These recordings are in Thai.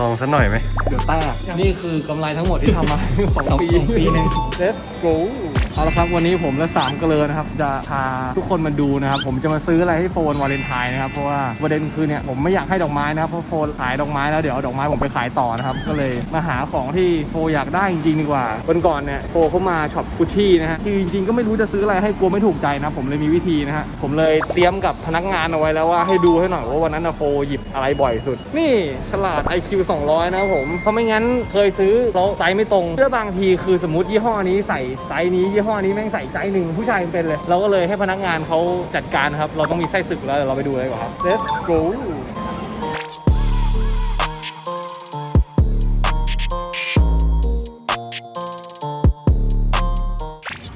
ลองสักหน่อยไหม เดี๋ยวแตกนี่คือกำไรทั้งหมดที่ทำมา สองปีสองปีหนึ่ง Let's go เอาละครับวันนี้ผมและสามเลือนะครับจะพาทุกคนมาดูนะครับผมจะมาซื้ออะไรให้โฟนวาเลนไทน์นะครับเพราะว่าประเด็นคือเนี่ยผมไม่อยากให้ดอกไม้นะครับเพราะโฟนขายดอกไม้แล้วเดี๋ยวเอาดอกไม้ผมไปขายต่อนะครับก็เลยมาหาของที่โฟอยากได้จริงๆดีกว่าวันก่อนเนี่ยโฟเขามาช็อปกุชชี่นะฮะคือจริงๆก็ไม่รู้จะซื้ออะไรให้กลัวไม่ถูกใจนะผมเลยมีวิธีนะฮะผมเลยเตรียมกับพนักงานเอาไว้แล้วว่าให้ดูให้หน่อยว่าวันนั้นนะโฟหยิบอะไรบ่อยสุด นี่ฉลาด IQ 200 นะครับผมเพราะไม่งั้นเคยซื้อแล้วไซส์ไม่ตรงเพื่อบางทีคือสมมติยี่ห้อนี้ใส่ไซส์นี้ยี่ห้อนี้แม่งใส่ไซส์หนึ่งผู้ชายเป็นเลย เราก็เลยให้พนักงานเขาจัดการครับ เราต้องมีไส้ศึกแล้วเดี๋ยวเราไปดูเลยดีกว่าครับ Let's go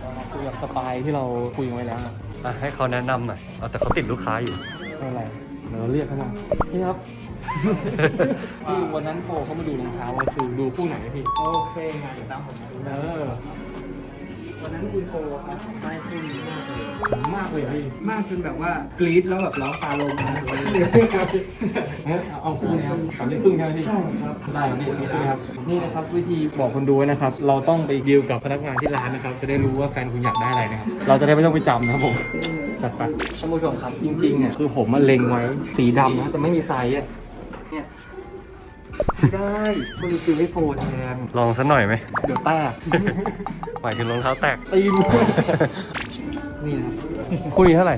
เรามาคุยกับสปายที่เราคุยกันไว้แล้วนะอะให้เขาแนะนำหน่อยเอาแต่เขาติดลูกค้าอยู่ ไม่เป็นไรเดี๋ยวเราเรียกเขามาพี่ครับที่วันนั้นโฟเขามาดูรองเท้าว่าคือดูคู่ไหนนะพี่ โอเคงานเดี๋ยวตามผมมาดูเออ วันนั้นคุณโฟครับได้คู่นี้มากเลยมากเลยพี่มากจนแบบว่ากรี๊ดแล้วแบบร้องตาลงนะเลยครับเอ้ยเอาเอาคู่นี้ครับสามนิ้วครึ่งใช่ไหมพี่ใช่ครับได้ครับนี่นี่ครับนี่นะครับวิธีบอกคนดูไว้นะครับ เราต้องไปดีลกับพนักงานที่ร้านนะครับ จะได้รู้ว่าแฟนคุณอยากได้อะไรนะครับ เราจะได้ไม่ต้องไปจำนะครับผมจัดไปท่านผู้ชมครับจริงๆเนี่ยคือผมมาเล็งไว้สีดำนะแต่ไม่มีไซส์อะเนี่ย ไม่ได้มันคือไม่โฟร์แทนลองสักหน่อยไหมเดี๋ยวแตกหมายถึงรองเท้าแตก ตีนนี่นะครับคู่นี้เท่าไหร่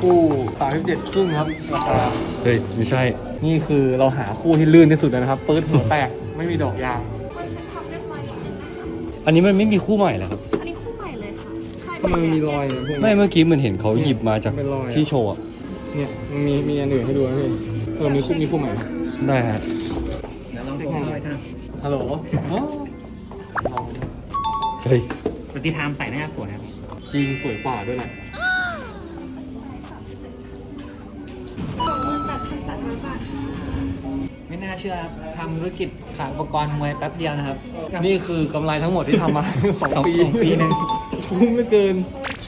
คู่สามสิบเจ็ดครึ่งครับราคาเฮ้ย ไม่ใช่ นี่คือเราหาคู่ที่ลื่นที่สุดแล้วนะครับปื๊ดหัวแตกไม่มีดอกยางอันนี้มันไม่มีคู่ใหม่เหรอครับ อันนี้คู่ใหม่เลยค่ะ ใช่ทำไมมันมีรอยอะพวกนี้ไม่เมื่อกี้มันเห็นเขาหยิบมาจากเป็นรอยอะ ที่โชว์อะเนี่ยมันมีมีอันอื่นให้ดูนะพี่เออมีคู่มีคู่ใหม่ไหมได้ฮะ ฮัลโหลอ๋อลองเฮ้ยปฏิทามใส่หน้าสวยครับจริงสวยกว่าด้วยแหละสองหมื่นแปดพันแปดร้อยบาทค่ะไม่น่าเชื่อครับทำธุรกิจขายอุปกรณ์มวยแป๊บเดียวนะครับ นี่คือกำไรทั้งหมดที่ทำมา สองสองปีสองปีหนึ่ง คุ้มเหลือเกิน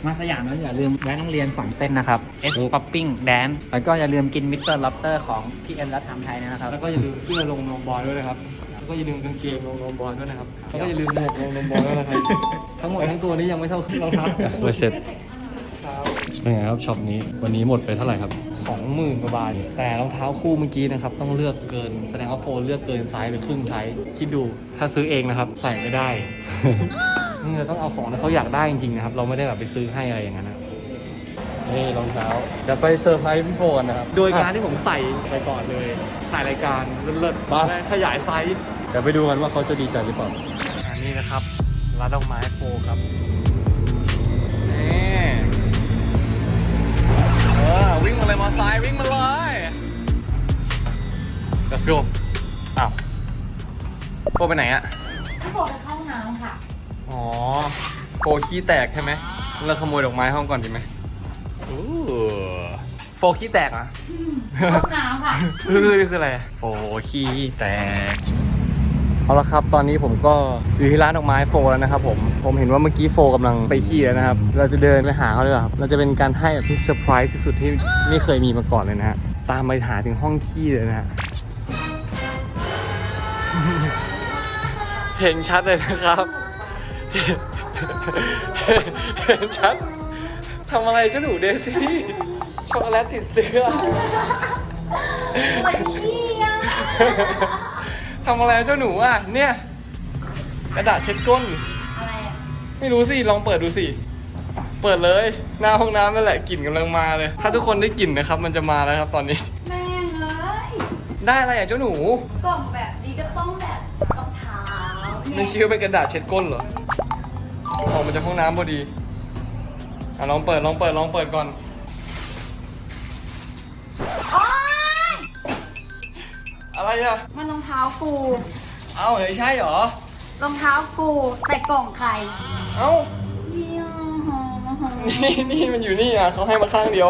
มาสยามแล้วอย่าลืมแวะโรงเรียนฝังเต้นนะครับ S Popping Dance แล้วก็อย่าลืมกินมิสเตอร์ล็อบเตอร์ของพี่เอ็นรัฐทำไทยนะครับ แล้วก็อย่าลืมเสื้อลงนมบอลด้วยนะครับแล้ว ก็อย่าลืมกางเกงลงนมบอลด้วยนะครับแล้วก็อย่าลืมหมวกลงนมบอลด้วยนะครับทั้งหมดทั้งตัวนี้ยังไม่เท่ารองเท้าไว้เสร็จเป็นไงครับช็อปนี้วันนี้หมดไปเท่าไหร่ครับสองหมื่นกว่าบาทแต่รองเท้าคู่เมื่อกี้นะครับต้องเลือกเกินแสดงว่าโฟนเลือกเกินไซส์หรือครึ่งไซส์คิดดูถ้าซื้อเองนะครับใส่ไม่ได้นี่เราต้องเอาของที่เขาอยากได้จริงๆนะครับ เราไม่ได้แบบไปซื้อให้อะไรอย่างนั้นนะนี่รองเท้าจะไปเซอร์ไพรส์พี่โฟนนะครับ โดยการที่ผมใส่ไปก่อนเลยถ่ายรายการเลิศๆและขยายไซส์ เดี๋ยวไปดูกันว่าเขาจะดีใจหรือเปล่าอันนี้นะครับร้านดอกไม้โฟครับนี่เออวิ่งมาเลยมอไซค์วิ่งมาเลย let's go อ้าวโฟไปไหนอะพี่บอกไปเข้าห้องน้ำค่ะ อ๋อโฟขี้แตกใช่ไหมเราขโมยดอกไม้ห้องก่อนดีไหมอู้โฟขี้แตกเหรอะ ห้องน้ำค่ะ คือคืออะไรอะโฟขี้แตก เอาละครับ ตอนนี้ผมก็อยู่ที่ร้านดอกไม้โฟแล้วนะครับผม ผมเห็นว่าเมื่อกี้โฟกำลังไปขี้แล้วนะครับ เราจะเดินไปหาเขาเลยครับ เราจะเป็นการให้แบบที่เซอร์ไพรส์ที่สุดที่ไม่เคยมีมาก่อนเลยนะฮะ ตามไปหาถึงห้องขี้เลยนะฮะ เห็นชัดเลยนะครับ เห็นชัดทำอะไรเจ้าหนูเดซี่ช็อกโกแลตติดเสื้อมันขี้อะทำอะไรเจ้าหนูอะ เนี่ย กระดาษเช็ดก้น อะไรอะไม่รู้สิ ลองเปิดดูสิ เปิดเลย หน้าห้องน้ำนั่นแหละกลิ่นกำลังมาเลย ถ้าทุกคนได้กลิ่นนะครับ มันจะมาแล้วครับตอนนี้ แม่งเลยได้อะไรอะเจ้าหนู กล่องแบบนี้ก็ต้องแบบรองเท้าไม่คิดว่าเป็นกระดาษเช็ดก้นเหรอ ออกมาจากห้องน้ำพอดี อะลองเปิดลองเปิดลองเปิดก่อน อะไรอะ มันรองเท้ากูเอ้าเฮ้ยใช่เหรอ รองเท้ากูแต่กล่องใครเอ้าเยี่ยมหอมหอมนี่นี่มันอยู่นี่อะเขาให้มาข้างเดียว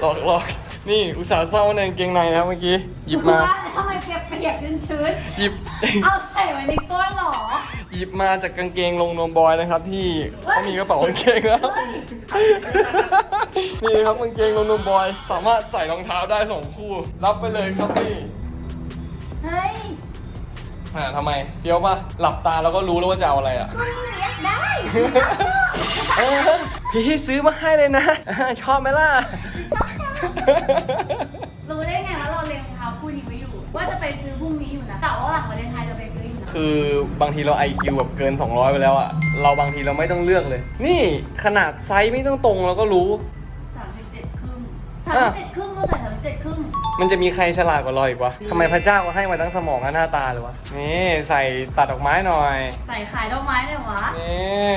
หลอกหลอกนี่อุตส่าห์เศร้าในกางเกงในนะเมื่อกี้ หยิบมาว่าทำไมเปียกเปียกๆชื้นหยิบ ๆเอาใส่ไว้ในก้นเหรอ หยิบมาจากกางเกงลงนมบอยนะครับ ที่เขามีกระเป๋ากางเกงแล้ว นี่ครับกางเกงลงนมบอย สามารถใส่รองเท้าได้สองคู่ รับไปเลยครับนี่เฮ้ยอ่าทำไมเดี๋ยวป่ะหลับตาแล้วก็รู้แล้วว่าจะเอาอะไรอะคุณเรียกได้เออพี่ซื้อมาให้เลยนะชอบไหมล่ะ ชอบชอบรู้ได้ไงว่าเราเรียนรองเท้าคู่นี้ไว้อยู่ ว่าจะไปซื้อพรุ่งนี้อยู่นะแต่ว่าหลังวันเลนไทน์จะไปซื้ออยู่นะ คือบางทีเรา IQ แบบเกิน 200 ไปแล้วอะเราบางทีเราไม่ต้องเลือกเลย นี่ขนาดไซส์ไม่ต้องตรงเราก็รู้ สามสิบเจ็ดครึ่งสามสิบเจ็ดครึ่งก็ใส่สามสิบเจ็ดครึ่งมันจะมีใครฉลาดกว่าเราอีกวะทำไมพระเจ้าก็ให้มาทั้งสมองและหน้าตาเลยวะ นี่ใส่ตัดดอกไม้หน่อย ใส่ขายดอกไม้เลยวะนี่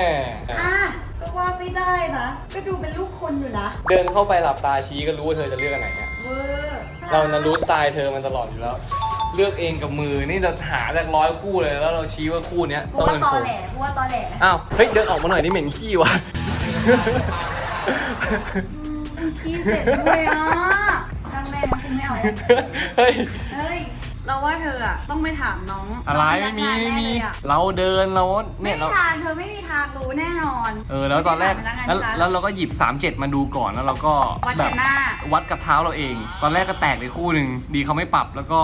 อะก็ว่าไม่ได้นะ ก็ดูเป็นลูกคนอยู่นะเดินเข้าไปหลับตาชี้ก็รู้ว่าเธอจะเลือกอันไหนอะเวอร์ เราจะรู้สไตล์เธอมันตลอดอยู่แล้ว เลือกเองกับมือนี่เราหาจากร้อยคู่เลยแล้วเราชี้ว่าคู่เนี้ยกูต้องว่าเป็นตอโฟแหลกูว่าตอแหลอ้าวเฮ้ยเดินออกมาหน่อยนี่เหม็นขี้วะขี้เสร็จด้วยอะช่างแม่งกูไม่เอาแล้วเฮ้ย เฮ้ย เราว่าเธออะต้องไปถามน้องอะไรน้ไม่องมีพนักงานไม่มีแน่เลยอะเราเดินเราไม่เนี่ยมีเรา ทางเธอไม่มีทางรู้แน่นอนเออแล้วตอนแรกไม่ได้แล้วพนักงานแล้วเราก็หยิบ 37 มาดูก่อนแล้วเราก็วัดแบกับนหน้า วัดกับเท้าเราเอง ตอนแรกก็แตกไปคู่หนึ่งดีเขาไม่ปรับแล้วก็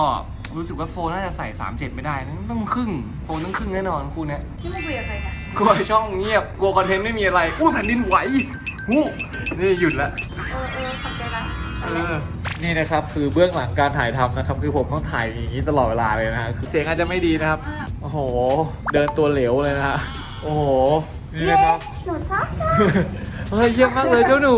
รู้สึกว่าโฟนน่าจะใส่ 37 ไม่ได้นะต้องครึ่ง โฟนต้องครึ่งแน่นอนคู่เนี้ยที่มึงคุยกับใครเนี่ยกลัวช่องเงียบกลัวคอนเทนต์ไม่มีอะไรอุ้ยแผ่นดินไหวหูนี่หยุดละเออเออขอบใจนะเออนี่นะครับคือเบื้องหลังการถ่ายทำนะครับ คือผมต้องถ่ายอย่างนี้ตลอดเวลาเลยนะฮะคือเสียงอาจจะไม่ดีนะครับ โอ้โห เดินตัวเหลวเลยนะฮะโอ้โหนี่นะครับหนูชอบชอบเฮ้ยเยี่ยมมากเลยเจ้าหนู